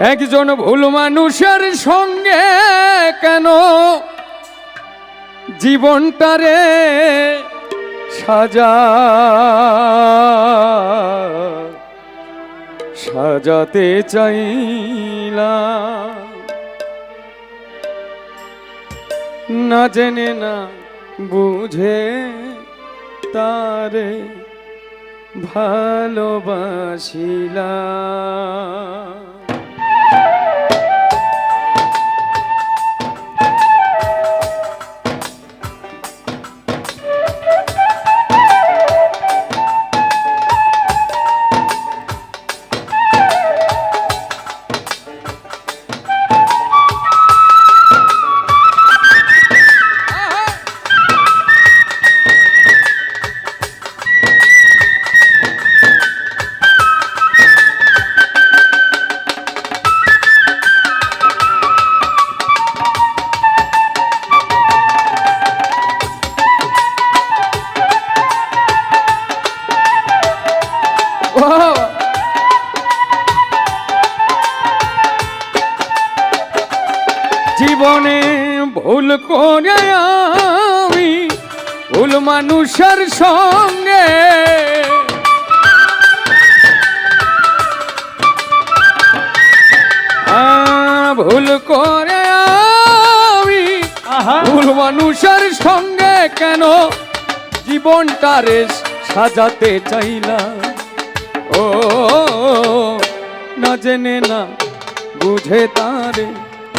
একজন ভুল মানুষের সঙ্গে কেন জীবনটারে সাজা? সাজাতে চাইলাম না জেনে, না বুঝে তারে ভালোবাসিলাম জীবনে ভুল করে আমি ভুল মানুষের সঙ্গে। ভুল করে আমি ভুল মানুষের সঙ্গে কেন জীবনটারে সাজাতে চাইলাম? ও না জেনে না বুঝে তারে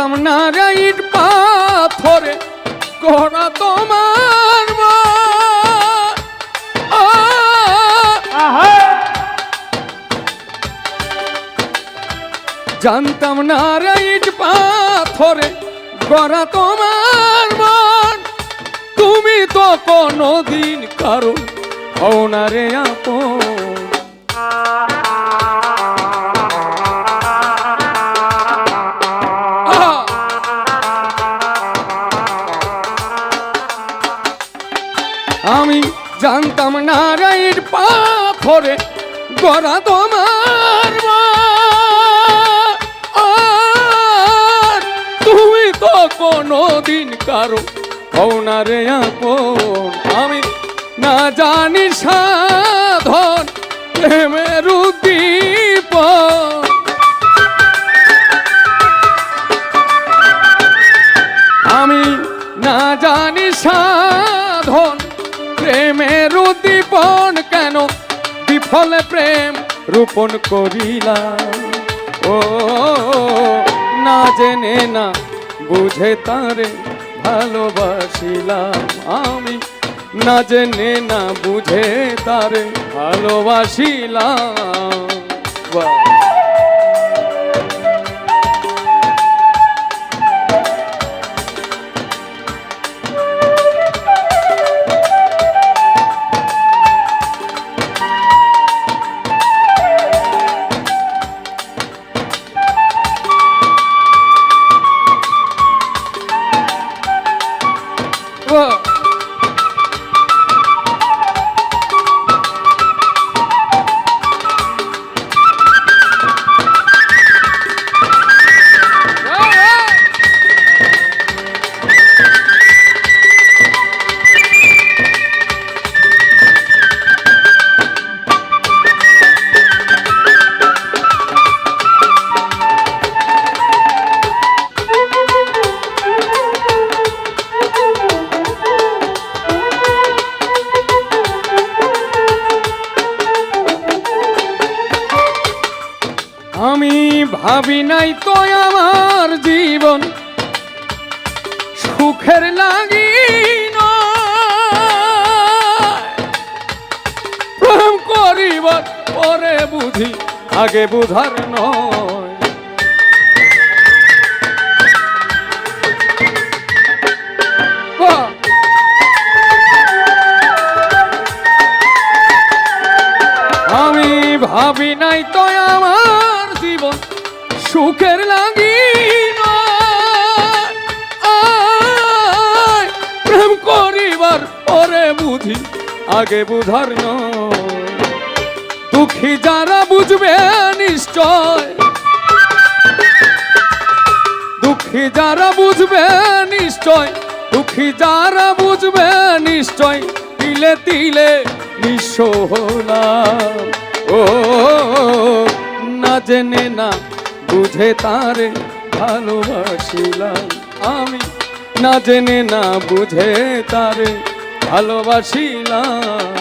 জানতাম না রাইট পাথরে করা তোমার জানতাম না রাইট পাথরে গড়া তোমার মন তুমি তো কোনো দিন কারও হও না রে আপন। গড়া তোমার তুমি তো কোনোদিন কারও হও না রে আপন। আমি না জানি সাধন প্রেমের উদ্দীপ আমি না জানি সাধন বিফলে প্রেম রোপণ করিলাম। ও, না জেনে না বুঝে তারে ভালোবাসিলাম আমি। না জেনে না বুঝে তারে ভালোবাসিলাম। নয়। প্রেম করিবার পরে বুঝি, আগে বুঝার নয় আমি ভাবি নাই তো আমার জীবন সুখের আগে বুঝার দুঃখী যারা বুঝবে নিশ্চয়। দুঃখী যারা বুঝবে নিশ্চয়। দুঃখী যারা বুঝবে নিশ্চয়। তিলে তিলে নিঃস্ব হলাম। ও, না জেনে না বুঝে তারে ভালোবাসিলাম আমি। না জেনে না বুঝে তারে ভালোবাসিলাম।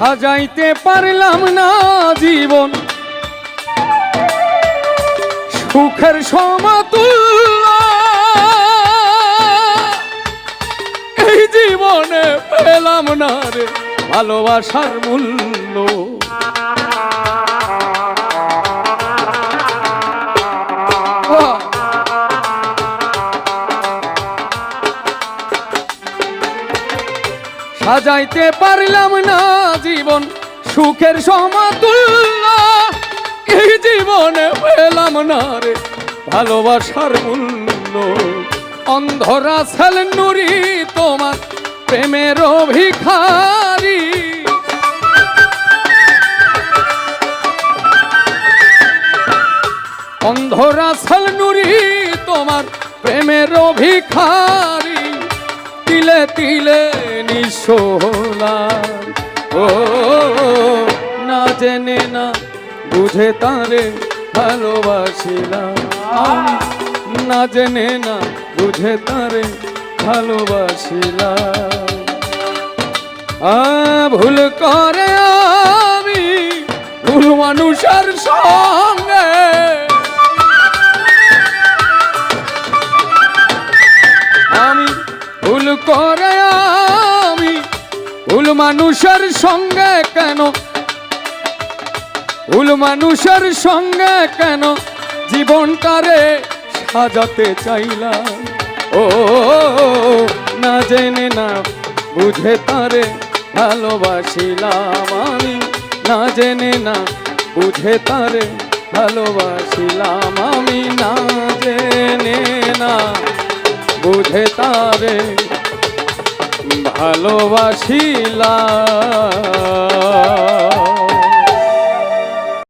সাজাইতে পারলাম না জীবন। সুখের সমতুল্য। এই জীবনে পেলাম না রে ভালোবাসার মূল্য। সাজাইতে পারলাম না জীবন, সুখের সমতুল্য। এই জীবনে পেলাম না রে ভালোবাসার মূল্য। অন্ধরা ছেল নুরি তোমার প্রেমের ভিখারি অন্ধরা ছেল নুরি তোমার প্রেমের ভিখারি তিলে তিলে নিশোলাম ও, না জেনে না বুঝে তারে ভালোবাসিলাম। না জেনে না বুঝে তারে ভালোবাসিলাম। ভুল করে আমি, ভুল মানুষের সঙ্গে করে আমি? ভুল মানুষের সঙ্গে কেন? ভুল মানুষের সঙ্গে কেন জীবনটারে সাজাতে চাইলাম? ও, না জেনে না বুঝে তারে ভালোবাসিলাম আমি। না জেনে না বুঝে তারে ভালোবাসিলাম আমি। না জেনে না বুঝে তারে ভালোবাসিলাম